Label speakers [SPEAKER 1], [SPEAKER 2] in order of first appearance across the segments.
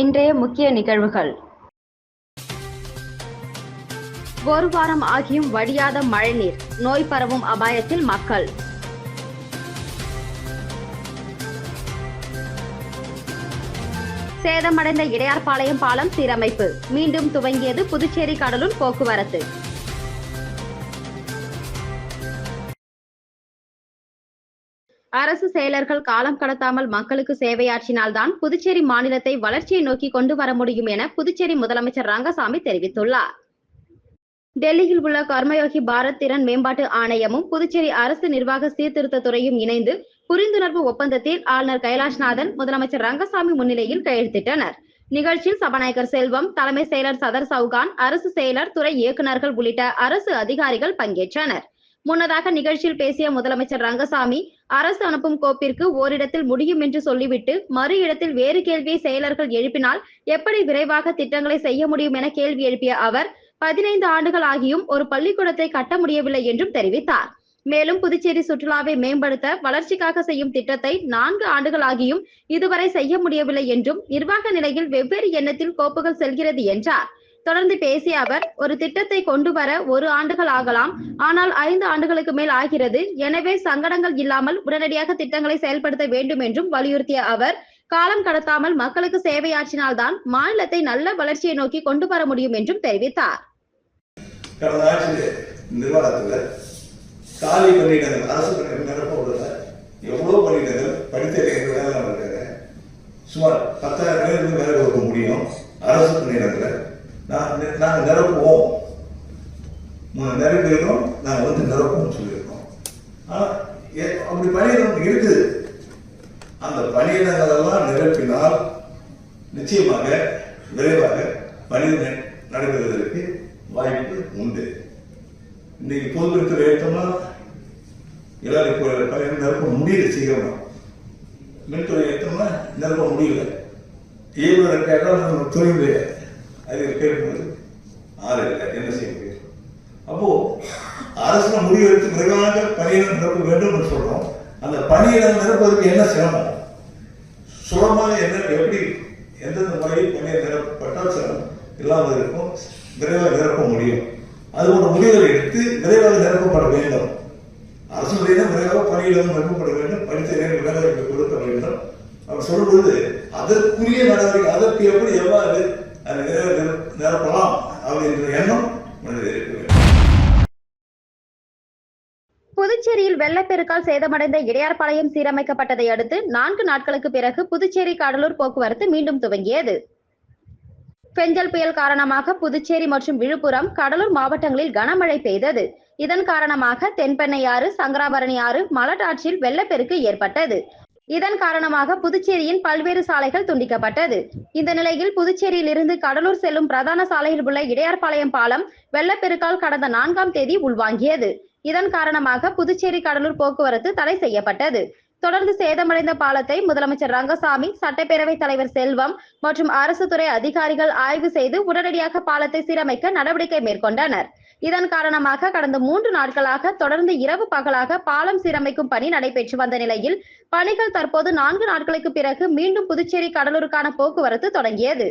[SPEAKER 1] இன்றைய முக்கிய நிகழ்வுகள். ஒரு வாரம் ஆகியும் வடியாத மழைநீர் நோய் பரவும் அபாயத்தில் மக்கள். சேதமடைந்த இடையார்பாளையம் பாலம் சீரமைப்பு மீண்டும் துவங்கியது புதுச்சேரி கடலூர் போக்குவரத்து. அரசு செயலர்கள் காலம் கடத்தாமல் மக்களுக்கு சேவையாற்றினால்தான் புதுச்சேரி மாநிலத்தை வளர்ச்சியை நோக்கி கொண்டு வர முடியும் என புதுச்சேரி முதலமைச்சர் ரங்கசாமி தெரிவித்துள்ளார். டெல்லியில் உள்ள கர்மயோகி பாரத் திறன் மேம்பாட்டு ஆணையமும் புதுச்சேரி அரசு நிர்வாக சீர்திருத்த துறையும் இணைந்து புரிந்துணர்வு ஒப்பந்தத்தில் ஆளுநர் கைலாஷ்நாதன் முதலமைச்சர் ரங்கசாமி முன்னிலையில் கையெழுத்திட்டனர். நிகழ்ச்சியில் சபாநாயகர் செல்வம் தலைமை செயலர் சதர் சவுகான் அரசு செயலர் துறை இயக்குநர்கள் உள்ளிட்ட அரசு அதிகாரிகள் பங்கேற்றனர். முன்னதாக நிகழ்ச்சியில் பேசிய முதலமைச்சர் ரங்கசாமி அரசு அனுப்பும் கோப்பிற்கு ஓரிடத்தில் முடியும் என்று சொல்லிவிட்டு மறு இடத்தில் வேறு கேள்வியை செயலர்கள் எழுப்பினால் எப்படி விரைவாக திட்டங்களை செய்ய முடியும் என கேள்வி எழுப்பிய அவர் பதினைந்து ஆண்டுகள் ஆகியும் ஒரு பள்ளிக்கூடத்தை கட்ட முடியவில்லை என்றும் தெரிவித்தார். மேலும் புதுச்சேரி சுற்றுலாவை மேம்படுத்த வளர்ச்சிக்காக செய்யும் திட்டத்தை நான்கு ஆண்டுகள் ஆகியும் இதுவரை செய்ய முடியவில்லை என்றும் நிர்வாக நிலையில் வெவ்வேறு எண்ணத்தில் கோப்புகள் செல்கிறது என்றார். தொடர்ந்து பேசிய அவர் ஒரு திட்டத்தை கொண்டு வர ஒரு ஆண்டுகள் ஆகலாம். ஆனால் ஐந்து ஆண்டுகளுக்கு மேல் ஆகிறது. எனவே சங்கடங்கள் இல்லாமல் உடனடியாக திட்டங்களை செயல்படுத்த வேண்டும் என்றும் வலியுறுத்திய அவர் காலம் கடத்தாமல் மக்களுக்கு சேவையாற்றினால்தான் மாநிலத்தை நல்ல வளர்ச்சியை நோக்கி கொண்டு வர முடியும் என்றும் தெரிவித்தார்.
[SPEAKER 2] கடந்த ஆட்சி நிர்வாகத்தில் காலி பணியிடங்கள் அரசு பணியிடங்கள் நிரப்ப விடல எவ்வளோ பணியிடங்கள் படித்த இளைஞர்கள் வேலை சுமார் பத்தாயிரம் பேருக்கு வேலை கொடுக்க முடியும் அரசு பணியிடங்களை. நாங்கள் நிரப்புவோம். மு- நாங்கள் வந்து நிரப்புவோம் சொல்லியிருக்கோம். ஆனால் அப்படி பணியிடம் இருக்குது. அந்த பணியிடங்களெல்லாம் நிரப்பினால் நிச்சயமாக விரைவாக பணி நடைபெறுவதற்கு வாய்ப்பு உண்டு. இன்னைக்கு பொதுத்துறை எடுத்தோம்னா எல்லாரும் இப்போ பணி நிரப்ப முடியல சீக்கிரமா. மின்துறை எடுத்தோம்னா நிரப்ப முடியல. ஏழு கேட்டால் நம்ம தொழில் அது கேட்கும்போது ஆள் இல்லை என்ன செய்ய முடியும்? அப்போ அரசு முடிவு எடுத்து விரைவாக பணியிடம் நிரப்ப வேண்டும் என்று சொல்றோம். அந்த பணியிடம் நிரப்புவதற்கு என்ன சிரமம்? சுலமாக என்ன எப்படி எந்தெந்த முறையில் பணியை நிரப்பப்பட்டால் சிரமம்? இல்லாமல் இருக்கும். விரைவாக நிரப்ப முடியும். அது ஒரு முடிவுகளை எடுத்து விரைவாக நிரப்பப்பட வேண்டும். அரசு அரசுடைய விரைவாக பணியிடம் நிரப்பப்பட வேண்டும். படித்த நேரம் வேலை கொடுக்க வேண்டும். அவர் சொல்லும்போது அதற்குரிய நடவடிக்கை அதற்கு எப்படி எவ்வாறு அதை விரைவாக நிரப்ப- நிரப்பலாம் அப்படின்ற எண்ணம் மனதில் இருக்க வேண்டும்
[SPEAKER 1] புதுச்சேரியில் வெள்ளப்பெருக்கால் சேதமடைந்த இடையார்பாளையம் சீரமைக்கப்பட்டதை அடுத்து நான்கு நாட்களுக்கு பிறகு புதுச்சேரி கடலூர் போக்குவரத்து மீண்டும் துவங்கியது. பெஞ்சல் புயல் காரணமாக புதுச்சேரி மற்றும் விழுப்புரம் கடலூர் மாவட்டங்களில் கனமழை பெய்தது. இதன் காரணமாக தென்பெண்ணை ஆறு சங்கராபரணி ஆறு மலட்டாற்றில் வெள்ளப்பெருக்கு ஏற்பட்டது. இதன் காரணமாக புதுச்சேரியின் பல்வேறு சாலைகள் துண்டிக்கப்பட்டது. இந்த நிலையில் புதுச்சேரியில் இருந்து கடலூர் செல்லும் பிரதான சாலையில் உள்ள இடையார்பாளையம் பாலம் வெள்ளப்பெருக்கால் கடந்த நான்காம் தேதி உள்வாங்கியது. இதன் காரணமாக புதுச்சேரி கடலூர் போக்குவரத்து தடை செய்யப்பட்டது. தொடர்ந்து சேதமடைந்த பாலத்தை முதலமைச்சர் ரங்கசாமி சட்டப்பேரவைத் தலைவர் செல்வம் மற்றும் அரசு துறை அதிகாரிகள் ஆய்வு செய்து உடனடியாக பாலத்தை சீரமைக்க நடவடிக்கை மேற்கொண்டனர். இதன் காரணமாக கடந்த மூன்று நாட்களாக தொடர்ந்து இரவு பகலாக பாலம் சீரமைக்கும் பணி நடைபெற்று வந்த நிலையில் பணிகள் தற்போது நான்கு நாட்களுக்கு பிறகு மீண்டும் புதுச்சேரி கடலூருக்கான போக்குவரத்து தொடங்கியது.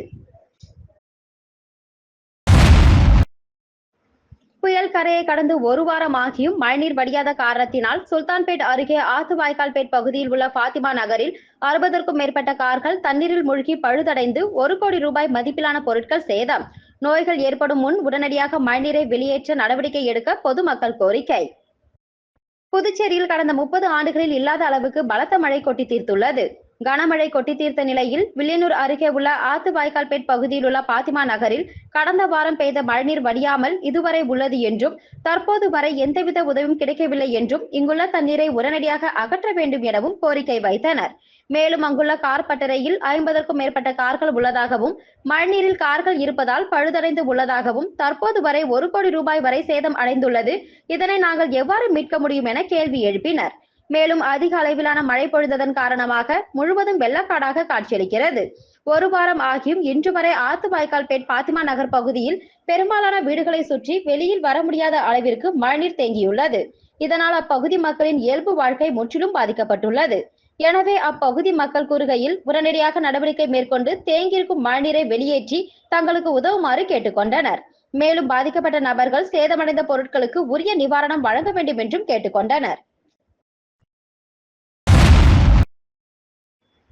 [SPEAKER 1] புயல் கரையை கடந்து ஒரு வாரம் ஆகியும் மழைநீர் வடியாத காரணத்தினால் சுல்தான்பேட் அருகே ஆத்து வாய்க்கால்பேட் பகுதியில் உள்ள பாத்திமா நகரில் அறுபதற்கும் மேற்பட்ட கார்கள் தண்ணீரில் மூழ்கி பழுதடைந்து ஒரு கோடி ரூபாய் மதிப்பிலான பொருட்கள் சேதம். நோய்கள் ஏற்படும் முன் உடனடியாக மழைநீரை வெளியேற்ற நடவடிக்கை எடுக்க பொதுமக்கள் கோரிக்கை. புதுச்சேரியில் கடந்த முப்பது ஆண்டுகளில் இல்லாத அளவுக்கு பலத்த மழை கொட்டி தீர்த்துள்ளது. கனமழை கொட்டி தீர்த்த நிலையில் வில்லியனூர் அருகே உள்ள ஆத்துவாய்க்கால்பேட் பகுதியில் உள்ள பாத்திமா நகரில் கடந்த வாரம் பெய்த மழைநீர் வடியாமல் இதுவரை உள்ளது என்றும் தற்போது வரை எந்தவித உதவியும் கிடைக்கவில்லை என்றும் இங்குள்ள தண்ணீரை உடனடியாக அகற்ற வேண்டும் எனவும் கோரிக்கை வைத்தனர். மேலும் அங்குள்ள கார் பட்டறையில் ஐம்பதற்கும் மேற்பட்ட கார்கள் உள்ளதாகவும் மழைநீரில் கார்கள் இருப்பதால் பழுதடைந்து உள்ளதாகவும் தற்போது வரை ஒரு கோடி ரூபாய் வரை சேதம் அடைந்துள்ளது. இதனை நாங்கள் எவ்வாறு மீட்க முடியும் என கேள்வி எழுப்பினர். மேலும் அதிக அளவிலான மழை பொழிந்ததன் காரணமாக முழுவதும் வெள்ளக்காடாக காட்சியளிக்கிறது. ஒரு வாரம் ஆகியும் இன்று வரை ஆத்து வாய்க்கால்பேட் பாத்திமா நகர் பகுதியில் பெரும்பாலான வீடுகளை சுற்றி வெளியில் வர முடியாத அளவிற்கு மழைநீர் தேங்கியுள்ளது. இதனால் அப்பகுதி மக்களின் இயல்பு வாழ்க்கை முற்றிலும் பாதிக்கப்பட்டுள்ளது. எனவே அப்பகுதி மக்கள் கூறுகையில் உடனடியாக நடவடிக்கை மேற்கொண்டு தேங்கியிருக்கும் மழைநீரை வெளியேற்றி தங்களுக்கு உதவுமாறு கேட்டுக்கொண்டனர். மேலும் பாதிக்கப்பட்ட நபர்கள் சேதமடைந்த பொருட்களுக்கு உரிய நிவாரணம் வழங்க வேண்டும் என்றும் கேட்டுக்கொண்டனர்.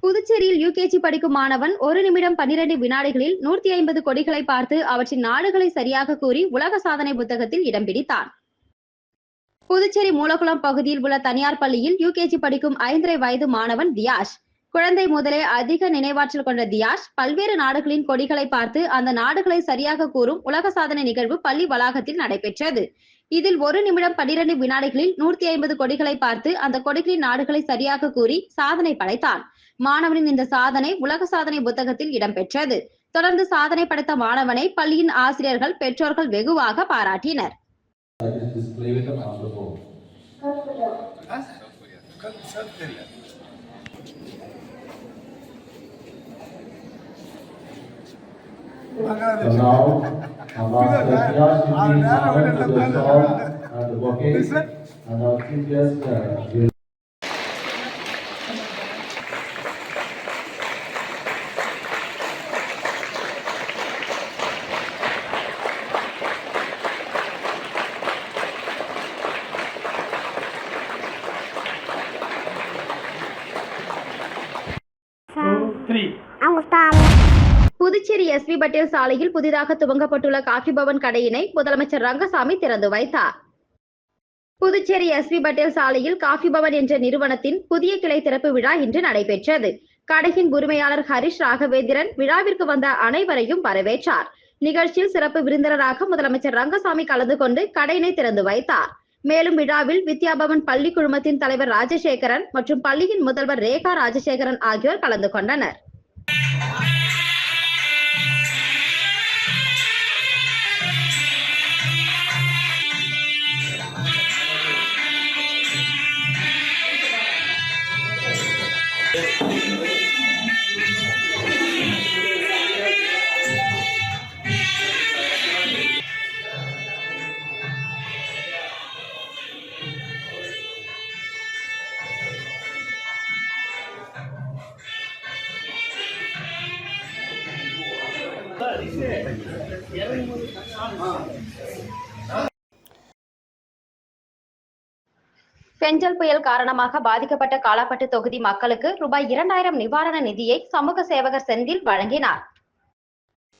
[SPEAKER 1] புதுச்சேரியில் யூகேஜி படிக்கும் மாணவன் ஒரு நிமிடம் பன்னிரண்டு வினாடிகளில் நூத்தி ஐம்பது கொடிகளை பார்த்து அவற்றின் நாடுகளை சரியாக கூறி உலக சாதனை புத்தகத்தில் இடம் பிடித்தான். புதுச்சேரி மூலக்குளம் பகுதியில் உள்ள தனியார் பள்ளியில் யூகேஜி படிக்கும் ஐந்தரை வயது மாணவன் தியாஷ். குழந்தை முதலே அதிக நினைவாற்றல் கொண்ட தியாஷ் பல்வேறு நாடுகளின் கொடிகளை பார்த்து அந்த நாடுகளை சரியாக கூறும் உலக சாதனை நிகழ்வு பள்ளி வளாகத்தில் நடைபெற்றது. இதில் ஒரு நிமிடம் பன்னிரண்டு வினாடிகளில் நூத்தி ஐம்பது கொடிகளை பார்த்து அந்த கொடிகளின் நாடுகளை சரியாக கூறி சாதனை படைத்தான். மாணவனின் இந்த சாதனை உலக சாதனை புத்தகத்தில் இடம்பெற்றது. தொடர்ந்து சாதனை படைத்த மாணவனை பள்ளியின் ஆசிரியர்கள் பெற்றோர்கள் வெகுவாக பாராட்டினர்.
[SPEAKER 3] That is display with the master
[SPEAKER 1] SV சாலையில் புதிதாக துவங்கப்பட்டுள்ள காஃபி பவன் கடையினை முதலமைச்சர் ரங்கசாமி திறந்து வைத்தார். புதுச்சேரி எஸ்வி பட்டேல் சாலையில் காஃபி பவன் என்ற நிறுவனத்தின் புதிய கிளை திறப்பு விழா இன்று நடைபெற்றது. கடையின் உரிமையாளர் ஹரிஷ் ராகவேந்திரன் விழாவிற்கு வந்த அனைவரையும் வரவேற்றார். நிகழ்ச்சியில் சிறப்பு விருந்தினராக முதலமைச்சர் ரங்கசாமி கலந்து கொண்டு கடையினை திறந்து வைத்தார். மேலும் விழாவில் வித்யாபவன் பள்ளி குழுமத்தின் தலைவர் ராஜசேகரன் மற்றும் பள்ளியின் முதல்வர் ரேகா ராஜசேகரன் ஆகியோர் கலந்து கொண்டனர். பெஞ்சல் புயல் காரணமாக பாதிக்கப்பட்ட காலாப்பட்டு தொகுதி மக்களுக்கு ரூபாய் இரண்டாயிரம் நிவாரண நிதியை சமூக சேவகர் செந்தில் வழங்கினார்.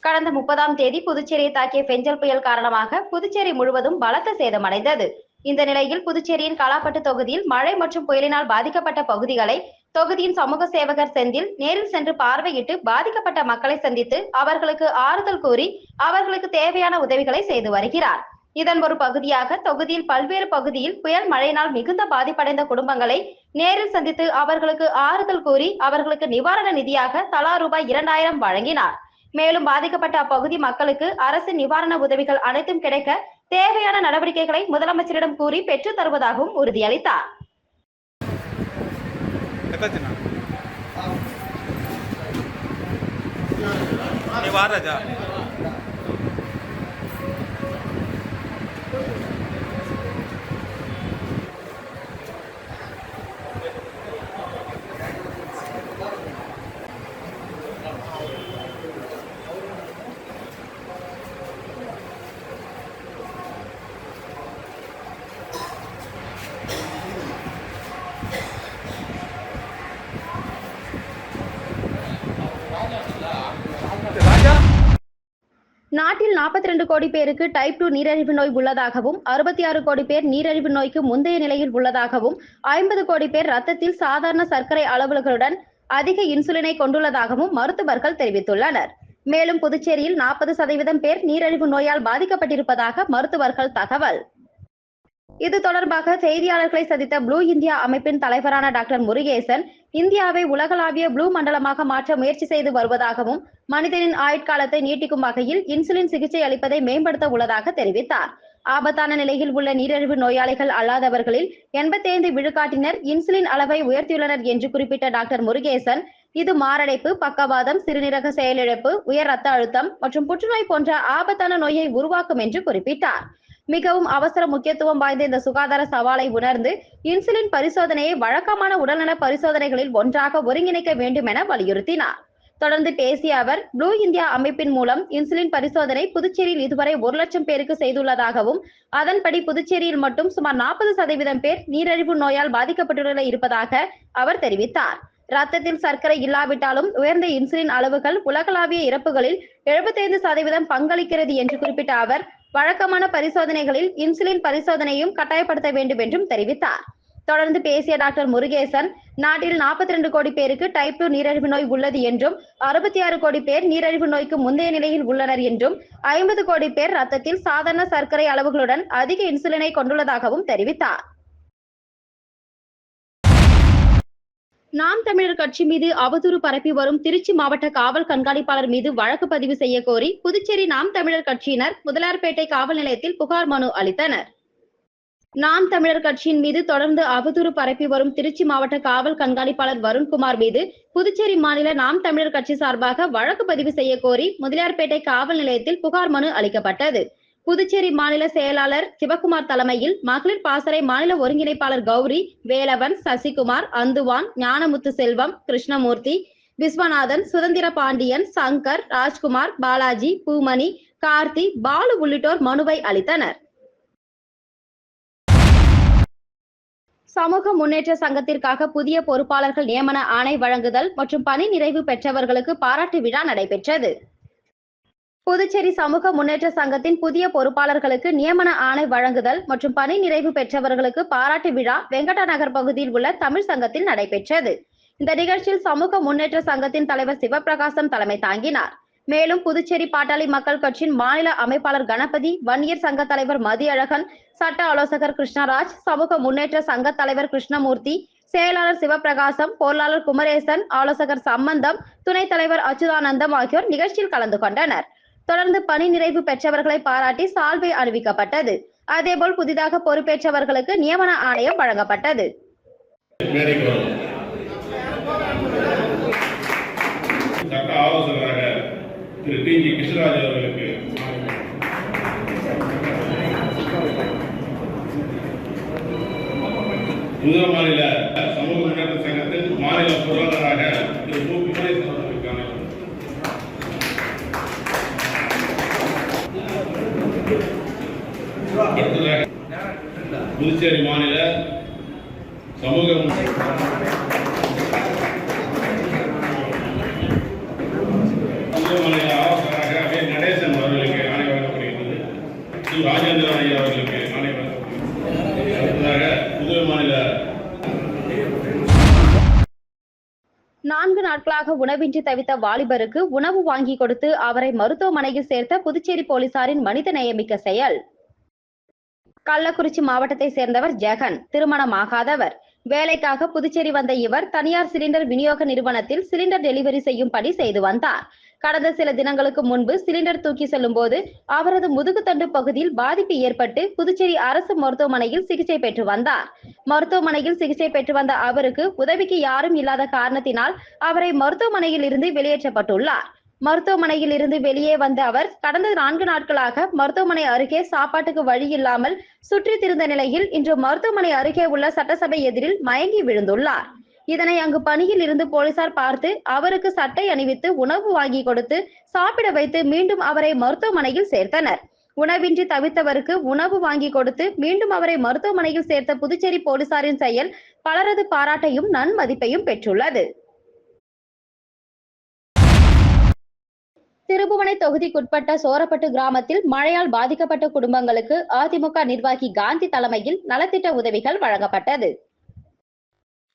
[SPEAKER 1] கடந்த முப்பதாம் தேதி புதுச்சேரியை தாக்கிய பெஞ்சல் புயல் காரணமாக புதுச்சேரி முழுவதும் பலத்த சேதமடைந்தது. இந்த நிலையில் புதுச்சேரியின் காலாப்பட்டு தொகுதியில் மழை மற்றும் புயலினால் பாதிக்கப்பட்ட பகுதிகளை தொகுதியின் சமூக சேவகர் செந்தில் நேரில் சென்று பார்வையிட்டு பாதிக்கப்பட்ட மக்களை சந்தித்து அவர்களுக்கு ஆறுதல் கூறி அவர்களுக்கு தேவையான உதவிகளை செய்து வருகிறார். இதன் ஒரு பகுதியாக தொகுதியில் பல்வேறு பகுதியில் புயல் மழையினால் மிகுந்த பாதிப்படைந்த குடும்பங்களை நேரில் சந்தித்து அவர்களுக்கு ஆறுதல் கூறி அவர்களுக்கு நிவாரண நிதியாக தலா ரூபாய் இரண்டாயிரம் வழங்கினார். மேலும் பாதிக்கப்பட்ட அப்பகுதி மக்களுக்கு அரசு நிவாரண உதவிகள் அனைத்தும் கிடைக்க தேவையான நடவடிக்கைகளை முதலமைச்சரிடம் கூறி பெற்றுத் தருவதாகவும் உறுதியளித்தார்.
[SPEAKER 4] நீ
[SPEAKER 1] நாற்பத்தி ரெண்டு கோடி பேருக்கு டைப் டூ நீரழிவு நோய் உள்ளதாகவும் அறுபத்தி ஆறு கோடி பேர் நீரிழிவு நோய்க்கு முந்தைய நிலையில் உள்ளதாகவும் ஐம்பது கோடி பேர் ரத்தத்தில் சாதாரண சர்க்கரை அளவுகளுடன் அதிக இன்சுலினை கொண்டுள்ளதாகவும் மருத்துவர்கள் தெரிவித்துள்ளனர். மேலும் புதுச்சேரியில் நாற்பது சதவீதம் பேர் நீரிழிவு நோயால் பாதிக்கப்பட்டிருப்பதாக மருத்துவர்கள் தகவல். இது தொடர்பாக செய்தியாளர்களை சந்தித்த ப்ளூ இந்தியா அமைப்பின் தலைவரான டாக்டர் முருகேசன் இந்தியாவை உலகளாவிய ப்ளூ மண்டலமாக மாற்ற முயற்சி செய்து வருவதாகவும் மனிதனின் ஆயுட்காலத்தை நீட்டிக்கும் வகையில் இன்சுலின் சிகிச்சை அளிப்பதை மேம்படுத்த உள்ளதாக தெரிவித்தார். ஆபத்தான நிலையில் உள்ள நீரிழிவு நோயாளிகள் அல்லாதவர்களில் எண்பத்தைந்து விழுக்காட்டினர் இன்சுலின் அளவை உயர்த்தியுள்ளனர் என்று குறிப்பிட்ட டாக்டர் முருகேசன் இது மாரடைப்பு பக்கவாதம் சிறுநீரக செயலிழப்பு உயர் ரத்த அழுத்தம் மற்றும் புற்றுநோய் போன்ற ஆபத்தான நோயை உருவாக்கும் என்று குறிப்பிட்டார். மிகவும் அவசர முக்கியத்துவம் வாய்ந்த இந்த சுகாதார சவாலை உணர்ந்து இன்சுலின் பரிசோதனையை வழக்கமான உடல்நல பரிசோதனைகளில் ஒன்றாக ஒருங்கிணைக்க வேண்டும் என வலியுறுத்தினார். தொடர்ந்து பேசிய அவர் ப்ளூ இந்தியா அமைப்பின் மூலம் இன்சுலின் பரிசோதனை புதுச்சேரியில் இதுவரை ஒரு லட்சம் பேருக்கு செய்துள்ளதாகவும் அதன்படி புதுச்சேரியில் மட்டும் சுமார் நாற்பது சதவீதம் பேர் நீரிழிவு நோயால் பாதிக்கப்பட்டுள்ள இருப்பதாக அவர் தெரிவித்தார். ரத்தத்தில் சர்க்கரை இல்லாவிட்டாலும் உயர்ந்த இன்சுலின் அளவுகள் உலகளாவிய இறப்புகளில் 75% சதவீதம் பங்களிக்கிறது என்று குறிப்பிட்ட அவர் வழக்கமான பரிசோதனைகளில் இன்சுலின் பரிசோதனையும் கட்டாயப்படுத்த வேண்டும் என்றும் தெரிவித்தார். தொடர்ந்து பேசிய டாக்டர் முருகேசன் நாட்டில் 42 கோடி பேருக்கு டைப் டூ நீரிழிவு நோய் உள்ளது என்றும் அறுபத்தி ஆறு கோடி பேர் நீரிழிவு நோய்க்கு முந்தைய நிலையில் உள்ளனர் என்றும் ஐம்பது கோடி பேர் ரத்தத்தில் சாதாரண சர்க்கரை அளவுகளுடன் அதிக இன்சுலினை கொண்டுள்ளதாகவும் தெரிவித்தார். நாம் தமிழர் கட்சி மீது அவதூறு பரப்பி வரும் திருச்சி மாவட்ட காவல் கண்காணிப்பாளர் மீது வழக்கு பதிவு செய்ய கோரி புதுச்சேரி நாம் தமிழர் கட்சியினர் முதலியார்பேட்டை காவல் நிலையத்தில் புகார் மனு அளித்தனர். நாம் தமிழர் கட்சியின் மீது தொடர்ந்து அவதூறு பரப்பி வரும் திருச்சி மாவட்ட காவல் கண்காணிப்பாளர் வருண்குமார் மீது புதுச்சேரி மாநில நாம் தமிழர் கட்சி சார்பாக வழக்கு பதிவு செய்ய கோரி முதலியார்பேட்டை காவல் நிலையத்தில் புகார் மனு அளிக்கப்பட்டது. புதுச்சேரி மாநில செயலாளர் சிவகுமார் தலைமையில் மகளிர் பாசறை மாநில ஒருங்கிணைப்பாளர் கௌரி வேலவன் சசிகுமார் அந்துவான் ஞானமுத்து செல்வம் கிருஷ்ணமூர்த்தி விஸ்வநாதன் சுதந்திர பாண்டியன் சங்கர் ராஜ்குமார் பாலாஜி பூமணி கார்த்தி பாலு உள்ளிட்டோர் மனுவை அளித்தனர். சமூக முன்னேற்ற சங்கத்திற்காக புதிய பொறுப்பாளர்கள் நியமன ஆணை வழங்குதல் மற்றும் பணி நிறைவு பெற்றவர்களுக்கு பாராட்டு விழா நடைபெற்றது. புதுச்சேரி சமூக முன்னேற்ற சங்கத்தின் புதிய பொறுப்பாளர்களுக்கு நியமன ஆணை வழங்குதல் மற்றும் பணி நிறைவு பெற்றவர்களுக்கு பாராட்டு விழா வெங்கடா நகர் பகுதியில் உள்ள தமிழ் சங்கத்தில் நடைபெற்றது. இந்த நிகழ்ச்சியில் சமூக முன்னேற்ற சங்கத்தின் தலைவர் சிவபிரகாசம் தலைமை தாங்கினார். மேலும் புதுச்சேரி பாட்டாளி மக்கள் கட்சியின் மாநில அமைப்பாளர் கணபதி வன்னியர் சங்க தலைவர் மதியழகன் சட்ட ஆலோசகர் கிருஷ்ணராஜ் சமூக முன்னேற்ற சங்க தலைவர் கிருஷ்ணமூர்த்தி செயலாளர் சிவபிரகாசம் பொருளாளர் குமரேசன் ஆலோசகர் சம்பந்தம் துணைத் தலைவர் அச்சுதானந்தம் ஆகியோர் நிகழ்ச்சியில் கலந்து கொண்டனர். தொடர்ந்து பணி நிறைவு பெற்றவர்களை பாராட்டி சால்வை அறிவிக்கப்பட்டது. அதேபோல் புதிதாக பொறுப்பேற்றவர்களுக்கு நியமன ஆணையம் வழங்கப்பட்டது.
[SPEAKER 5] சட்ட ஆலோசகராக திரு டி ஜி கிருஷ்ணராஜ் அவர்களுக்கு புதுவை மாநில சமூக முன்னேற்ற சங்கத்தின் மாநில பொருளாளராக திரு மு. குமரேசன் அவர்களுக்கான அடுத்ததாக புதுச்சேரி மாநில சமூக முன்னேற்ற மாநில ஆலோசகராக வே நடேசன் அவர்களுக்கு ஆணை வழங்கப்படுகிறது சி ராஜேந்திரன் ஐயா அவர்களுக்கு ஆணை வழங்கப்படுகிறது அடுத்ததாக புதுவை மாநில
[SPEAKER 1] நான்கு நாட்களாக உணவின்றி தவித்த வாலிபருக்கு உணவு வாங்கி கொடுத்து அவரை மருத்துவமனையில் சேர்த்த புதுச்சேரி போலீசாரின் மனித நேயமிக்க செயல். கள்ளக்குறிச்சி மாவட்டத்தை சேர்ந்தவர் ஜெகன் திருமணமாகாதவர். வேலைக்காக புதுச்சேரி வந்த இவர் தனியார் சிலிண்டர் விநியோக நிறுவனத்தில் சிலிண்டர் டெலிவரி செய்யும் பணி செய்து வந்தார். கடந்த சில தினங்களுக்கு முன்பு சிலிண்டர் தூக்கி செல்லும் போது அவரது முதுகுத்தண்டு பகுதியில் பாதிப்பு ஏற்பட்டு புதுச்சேரி அரசு மருத்துவமனையில் சிகிச்சை பெற்று வந்தார். மருத்துவமனையில் சிகிச்சை பெற்று வந்த அவருக்கு உதவிக்கு யாரும் இல்லாத காரணத்தினால் அவரை மருத்துவமனையில் இருந்து வெளியேற்றப்பட்டுள்ளார். மருத்துவமனையில் இருந்து வெளியே வந்த அவர் கடந்த நான்கு நாட்களாக மருத்துவமனை அருகே சாப்பாட்டுக்கு வழி இல்லாமல் சுற்றி திருந்த நிலையில் இன்று மருத்துவமனை அருகே உள்ள சட்டசபை எதிரில் மயங்கி விழுந்துள்ளார். இதனை அங்கு பணியில் இருந்து போலீசார் பார்த்து அவருக்கு சட்டை அணிவித்து உணவு வாங்கி கொடுத்து சாப்பிட வைத்து மீண்டும் அவரை மருத்துவமனையில் சேர்த்தனர். உணவின்றி தவித்தவருக்கு உணவு வாங்கி கொடுத்து மீண்டும் அவரை மருத்துவமனையில் சேர்த்த புதுச்சேரி போலீசாரின் செயல் பலரது பாராட்டையும் நன்மதிப்பையும் பெற்றுள்ளது. திருபுவனை தொகுதிக்குட்பட்ட சோரப்பட்டு கிராமத்தில் மழையால் பாதிக்கப்பட்ட குடும்பங்களுக்கு அதிமுக நிர்வாகி காந்தி தலைமையில் நலத்திட்ட உதவிகள் வழங்கப்பட்டது.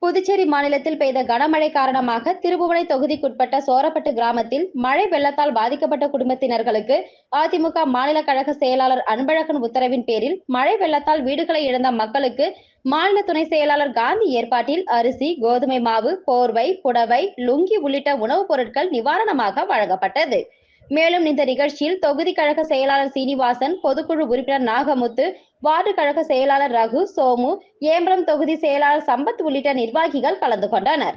[SPEAKER 1] புதுச்சேரி மாநிலத்தில் பெய்த கனமழை காரணமாக திருபுவனை தொகுதிக்குட்பட்ட சோரப்பட்டு கிராமத்தில் மழை வெள்ளத்தால் பாதிக்கப்பட்ட குடும்பத்தினர்களுக்கு அதிமுக மாநில கழக செயலாளர் அன்பழகன் உத்தரவின் பேரில் மழை வெள்ளத்தால் வீடுகளை இழந்த மக்களுக்கு மாநில துணை செயலாளர் காந்தி ஏற்பாட்டில் அரிசி கோதுமை மாவு போர்வை புடவை லுங்கி உள்ளிட்ட உணவுப் பொருட்கள் நிவாரணமாக வழங்கப்பட்டது. மேலும் இந்த நிகழ்ச்சியில் தொகுதி கழக செயலாளர் சீனிவாசன் பொதுக்குழு உறுப்பினர் நாகமுத்து வார்டு கழக செயலாளர் ரகு சோமு ஏம்பரம் தொகுதி செயலாளர் சம்பத் உள்ளிட்ட நிர்வாகிகள் கலந்து கொண்டனர்.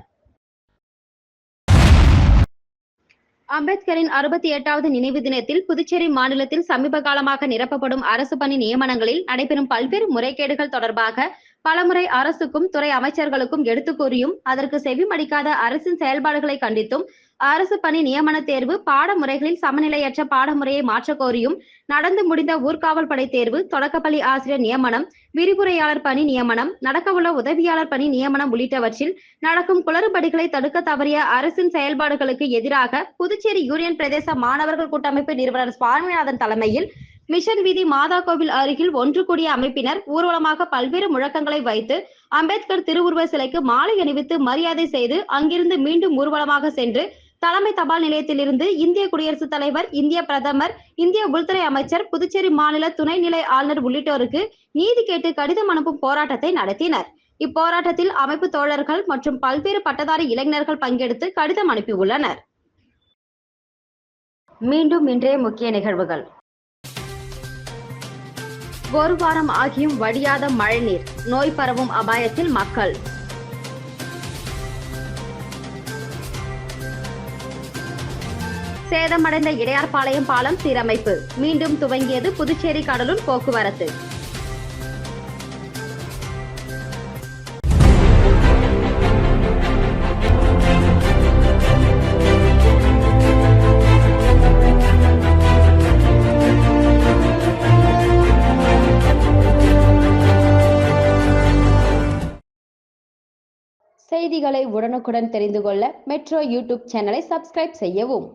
[SPEAKER 1] அம்பேத்கரின் அறுபத்தி எட்டாவது நினைவு தினத்தில் புதுச்சேரி மாநிலத்தில் சமீப காலமாக நிரப்பப்படும் அரசு பணி நியமனங்களில் நடைபெறும் பல்வேறு முறைகேடுகள் தொடர்பாக பலமுறை அரசுக்கும் துறை அமைச்சர்களுக்கும் எடுத்துக் கூறியும் அதற்கு செவிமடிக்காத அரசின் செயல்பாடுகளை கண்டித்தும் அரசு பணி நியமன தேர்வு பாடமுறைகளில் சமநிலையற்ற பாடமுறையை மாற்றக் கோரியும் நடந்து முடிந்த ஊர்காவல் படை தேர்வு தொடக்கப்பள்ளி ஆசிரியர் நியமனம் விரிவுரையாளர் பணி நியமனம் நடக்கவுள்ள உதவியாளர் பணி நியமனம் உள்ளிட்டவற்றில் நடக்கும் குளறுபடிகளை தடுக்க தவறிய அரசின் செயல்பாடுகளுக்கு எதிராக புதுச்சேரி யூனியன் பிரதேச மாணவர்கள் கூட்டமைப்பு நிறுவனர் சுவாமிநாதன் தலைமையில் மிஷன் வீதி மாதா கோவில் அருகில் ஒன்று கூடிய அமைப்பினர் ஊர்வலமாக பல்வேறு முழக்கங்களை வைத்து அம்பேத்கர் திருவுருவ சிலைக்கு மாலை அணிவித்து மரியாதை செய்து அங்கிருந்து மீண்டும் ஊர்வலமாக சென்று தலைமை தபால் நிலையத்திலிருந்து இந்திய குடியரசுத் தலைவர் இந்திய பிரதமர் இந்திய உள்துறை அமைச்சர் புதுச்சேரி மாநில துணைநிலை ஆளுநர் உள்ளிட்டோருக்கு நீதி கேட்டு கடிதம் அனுப்பும் போராட்டத்தை நடத்தினர். இப்போராட்டத்தில் அமைப்பு தோழர்கள் மற்றும் பல்வேறு பட்டதாரி இளைஞர்கள் பங்கெடுத்து கடிதம் அனுப்பியுள்ளனர். மீண்டும் இன்றைய முக்கிய நிகழ்வுகள். ஒரு வாரம் ஆகியும் வடியாத மழைநீர் நோய் பரவும் அபாயத்தில் மக்கள் சேதமடைந்த இடையார்பாளையம் பாலம் சீரமைப்பு. மீண்டும் துவங்கியது புதுச்சேரி கடலூர் போக்குவரத்து. செய்திகளை உடனுக்குடன் தெரிந்து கொள்ள மெட்ரோ யூடியூப் சேனலை சப்ஸ்கிரைப் செய்யவும்.